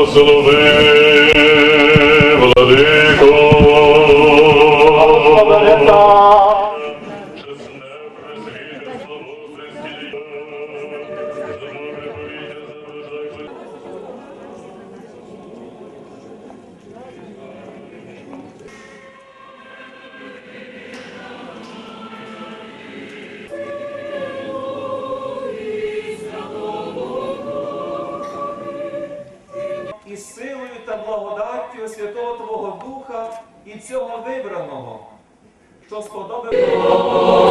благослови, благодаттю Святого Твого Духа і цього вибраного, що сподобав.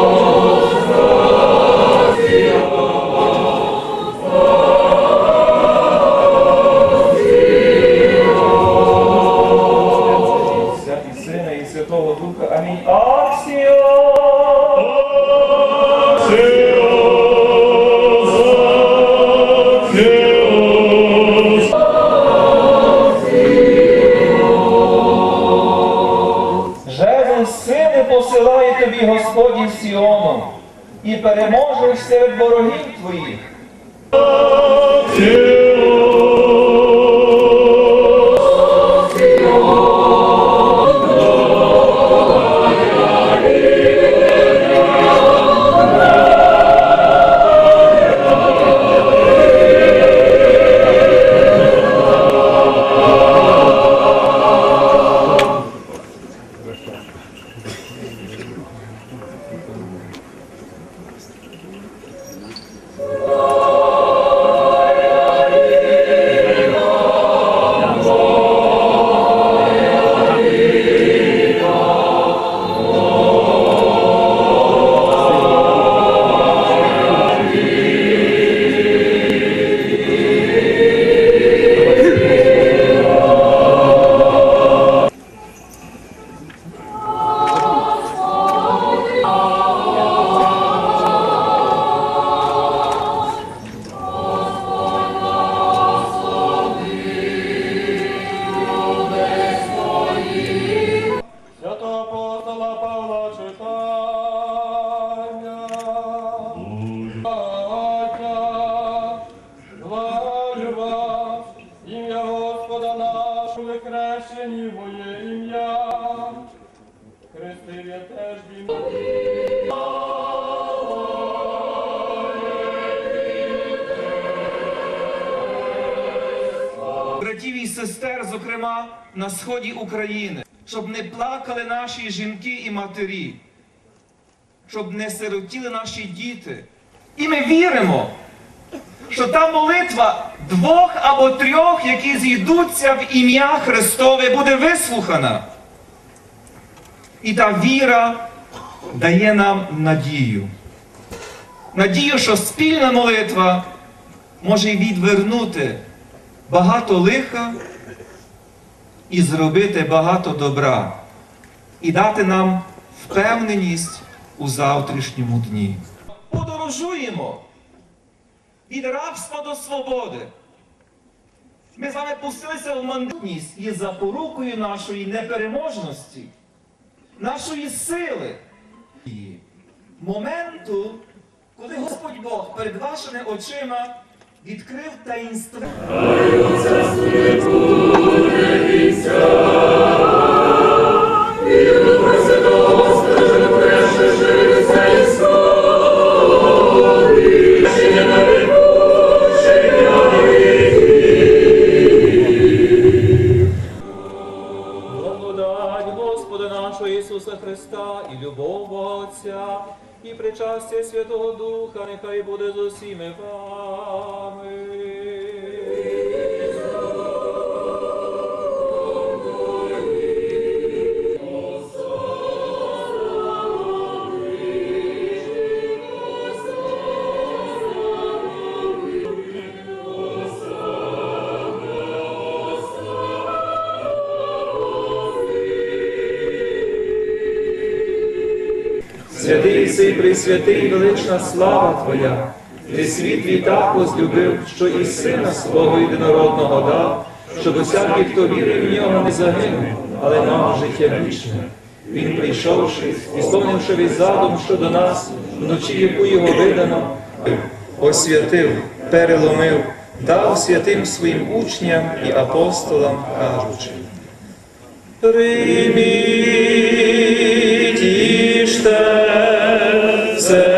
і переможеш серед ворогів твоїх. братів і сестер, зокрема на сході України, щоб не плакали наші жінки і матері, щоб не сиротіли наші діти. І ми віримо, що та молитва двох або трьох, які зійдуться в ім'я Христове, буде вислухана. І та віра дає нам надію. Надію, що спільна молитва може відвернути багато лиха і зробити багато добра, і дати нам впевненість у завтрашньому дні. Подорожуємо від рабства до свободи. Ми з вами пустилися в мандатність і запорукою нашої непереможності, нашої сили. І моменту, коли Господь Бог перед вашими очима відкрив таїнство. Причастя Святого Духа, нехай буде з усіми вами. Святий сей пресвятий, велична слава Твоя, ти світ твій так возлюбив, що і сина свого єдинородного дав, щоб усякий, хто вірив в нього, не загинув, але мав життя вічне. Він прийшовши, ісповнивши весь задум щодо нас, вночі, яку його видано, освятив, переломив, дав святим своїм учням і апостолам, кажучи. Прийміть, isterse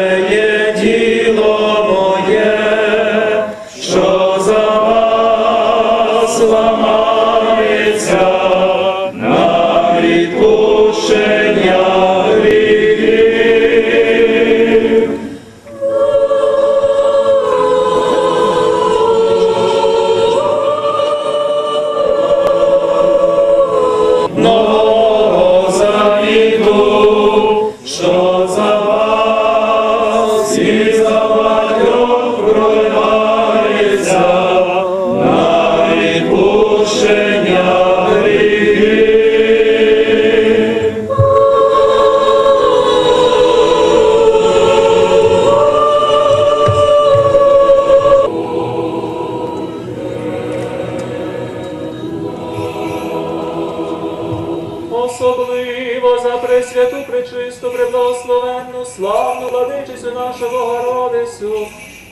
пресвяту, преблагословенну, славну владичицю нашу Богородицю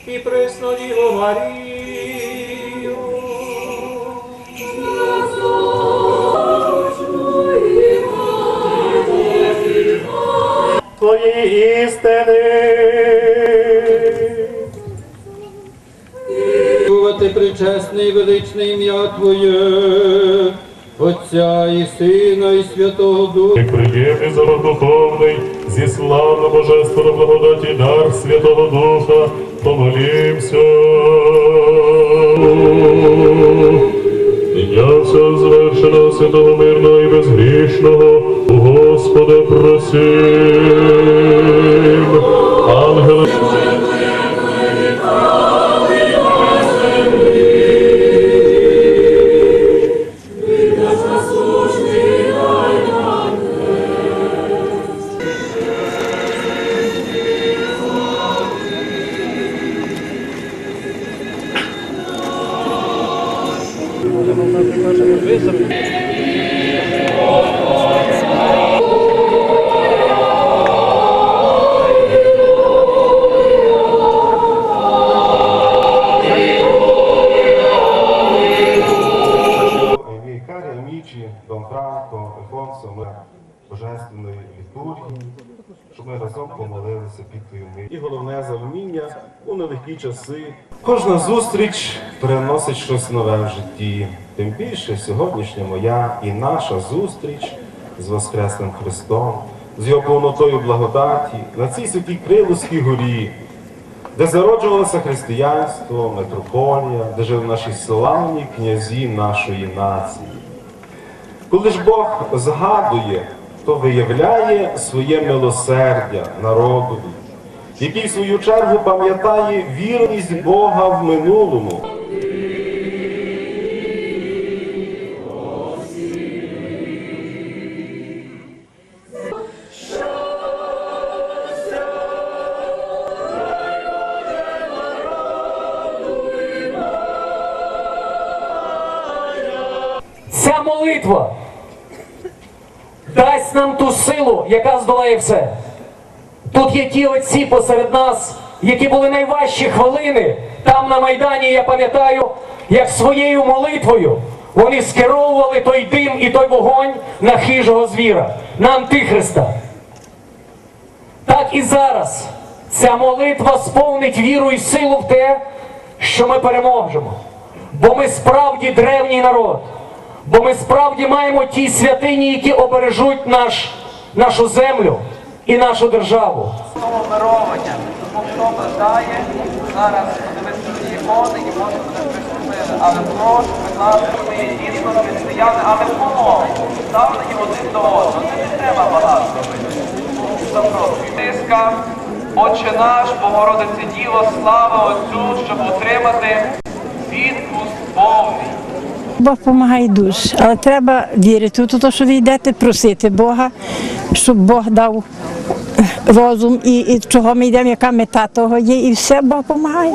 і пресну Діву Марію. Твої істини. Чувати причесне і величне ім'я Твоє, Отця і Сина, і Святого Духа. І приємний зарод духовний, зі славно божественної благодаті дар Святого Духа, помолімся. Я все звершено святого мирного і безгрішного, у Господа просим. Ангела. Разом помолилися під твою милість. І головне завміння у нелегкі часи. Кожна зустріч приносить щось нове в житті. Тим більше сьогоднішня моя і наша зустріч з Воскресним Христом, з його повнотою благодаті на цій святій Криловській горі, де зароджувалося християнство, митрополія, де жили наші славні князі нашої нації. Коли ж Бог згадує, то виявляє своє милосердя народові, який в свою чергу пам'ятає вірність Бога в минулому. Ця молитва дасть нам ту силу, яка здолає все. Тут є ті отці посеред нас, які були найважчі хвилини. Там на Майдані я пам'ятаю, як своєю молитвою вони скеровували той дим і той вогонь на хижого звіра, на Антихриста. Так і зараз ця молитва сповнить віру і силу в те, що ми переможемо. Бо ми справді древній народ. Бо ми справді маємо ті святині, які обережуть наш, нашу землю і нашу державу. Мировання. Тому хто бажає зараз подивитися ікони і може буде приступити. Але прошу, будь ласка, ми дійсно християни, але помогу. Ставлені один до одного. Це не треба багато. Запрошую. Тиска, Отче наш, Богородице Діво, слава Отцю, щоб отримати. Бог допомагає дуже, але треба вірити у те, що ви йдете, просити Бога, щоб Бог дав розум і, і чого ми йдемо, яка мета того є, і все Бог допомагає.